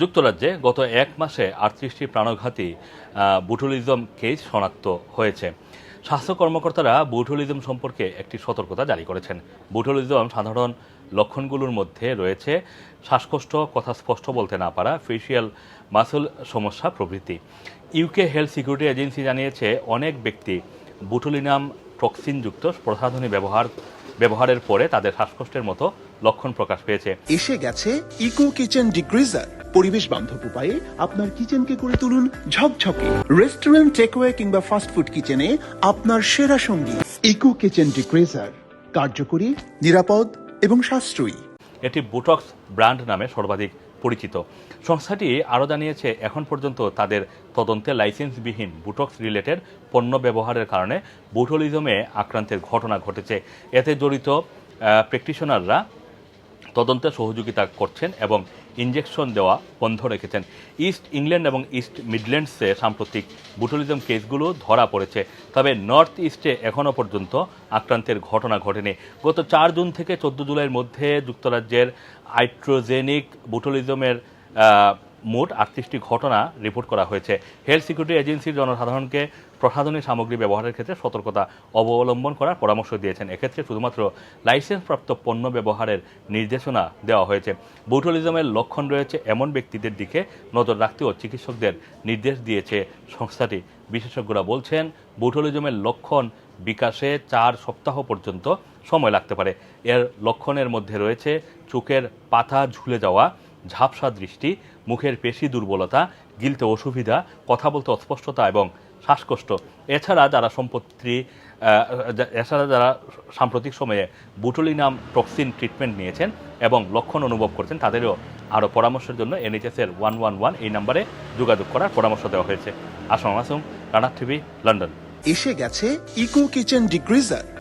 যুক্তরাজ্যে গত এক মাসে আটত্রিশটি প্রাণঘাতী বুটুলিজম কেস শনাক্ত হয়েছে। স্বাস্থ্য কর্মকর্তারা বুটুলিজম সম্পর্কে একটি সতর্কতা জারি করেছেন। বুটুলিজম সাধারণ লক্ষণগুলোর মধ্যে রয়েছে শ্বাসকষ্ট, কথা স্পষ্ট বলতে না পারা ফেসিয়াল মাসল সমস্যা প্রভৃতি। ইউকে হেলথ সিকিউরিটি এজেন্সি জানিয়েছে, অনেক ব্যক্তি বুটুলিনাম টক্সিনযুক্ত প্রসাধনী ব্যবহার, ব্যবহারের পরে তাদের শ্বাসকষ্টের মতো লক্ষণ প্রকাশ পেয়েছে। এসে গেছে ইকো কিচেন ডিগ্রিজার পরিবেশ বান্ধব উপায়ে আপনার কিচেনকে করে তুলুন ঝকঝকে। রেস্টুরেন্ট টেকওয়ে কিংবা ফাস্ট ফুড কিচেনে আপনার সেরা সঙ্গী ইকো কিচেন ডিগ্রিজার কার্যকরী, নিরাপদ এবং সাশ্রয়ী। এটি বুটক্স ব্র্যান্ড নামে সর্বাধিক পরিচিত। সংস্থাটি আরও জানিয়েছে, এখন পর্যন্ত তাদের তদন্তে লাইসেন্সবিহীন বুটক্স রিলেটেড পণ্য ব্যবহারের কারণে বুটলিজমে আক্রান্তের ঘটনা ঘটেছে। এতে জড়িত প্র্যাকটিশনাররা তদন্তে সহযোগিতা করছেন এবং ইঞ্জেকশন দেওয়া বন্ধ রেখেছেন। ইস্ট ইংল্যান্ড এবং ইস্ট মিডল্যান্ডসে সাম্প্রতিক বুটলিজম কেসগুলো ধরা পড়েছে। তবে নর্থ ইস্টে এখনও পর্যন্ত আক্রান্তের ঘটনা ঘটেনি। গত চার জুন থেকে চোদ্দ জুলাইয়ের মধ্যে যুক্তরাজ্যের আইট্রোজেনিক বুটলিজমের মোট আটত্রিশটি ঘটনা রিপোর্ট করা হয়েছে। হেলথ সিকিউরিটি এজেন্সির জনসাধারণকে প্রসাধনী সামগ্রী ব্যবহারের ক্ষেত্রে সতর্কতা অবলম্বন করার পরামর্শ দিয়েছেন। এক্ষেত্রে শুধুমাত্র লাইসেন্সপ্রাপ্ত পণ্য ব্যবহারের নির্দেশনা দেওয়া হয়েছে। বুটলিজমের লক্ষণ রয়েছে এমন ব্যক্তিদের দিকে নজর রাখতেও চিকিৎসকদের নির্দেশ দিয়েছে সংস্থাটি। বিশেষজ্ঞরা বলছেন বুটলিজমের লক্ষণ বিকাশে চার সপ্তাহ পর্যন্ত সময় লাগতে পারে। এর লক্ষণের মধ্যে রয়েছে, চোখের পাতা ঝুলে যাওয়া ঝাপসা দৃষ্টি, মুখের পেশি দুর্বলতা, গিলতে অসুবিধা, কথা বলতে অস্পষ্টতা এবং শ্বাসকষ্ট। এছাড়া যারা সম্পত্তি এছাড়া যারা সাম্প্রতিক সময়ে বুটুলিনাম টক্সিন ট্রিটমেন্ট নিয়েছেন এবং লক্ষণ অনুভব করছেন, তাদেরও আরও পরামর্শের জন্য এনএইচএসের ওয়ান ওয়ান ওয়ান এই নাম্বারে যোগাযোগ করার পরামর্শ দেওয়া হয়েছে। Assam আসুম Rana TV, London. এসে গেছে ইকো কিচেন ডিগ্রিজার